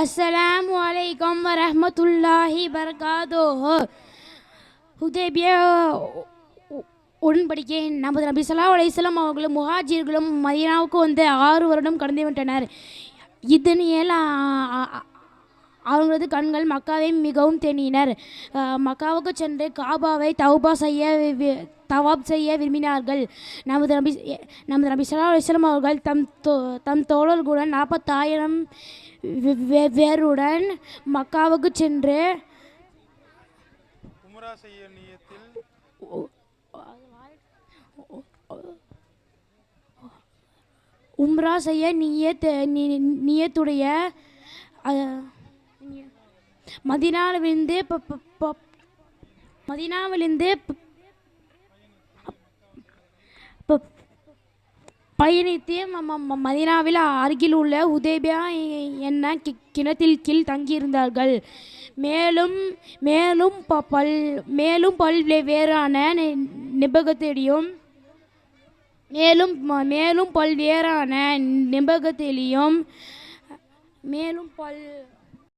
அஸ்ஸலாமு அலைக்கும் வரஹ்மத்துல்லாஹி பரகாதோஹோ ஹுதேபியா உடன்படிக்கை நமது நபி சலா அலையம் அவர்களும் முஹாஜிர்களும் மதீனாவுக்கு வந்து ஆறு வருடம் கடந்து விட்டனர். இதனியல் அவர்களது கண்கள் மக்காவை மிகவும் தேனினர். மக்காவுக்கு சென்று காபாவை தௌபா செய்ய வி- தவாப் செய்ய விரும்பினார்கள். நமது நபி நமது நபி ஸல்லல்லாஹு அலைஹி வஸல்லம் அவர்கள் தம் தோ தம் தோழர்களுடன் நாற்பத்தாயிரம் வேருடன் மக்காவுக்கு சென்று உம்ரா செய்ய நியத் நியத்துடைய மதினாவிலிருந்து மதினாவிலிருந்து பயணித்து ம- ம- மதீனாவில் அருகில் உள்ள உதேபியா என்ன கி- கிணத்தில் கீழ் தங்கியிருந்தார்கள். மேலும் மேலும் ப- பல் மேலும் பல்வேறான நி- மேலும் ம- மேலும் பல்வேறான நிபகத்திலையும் மேலும் பல்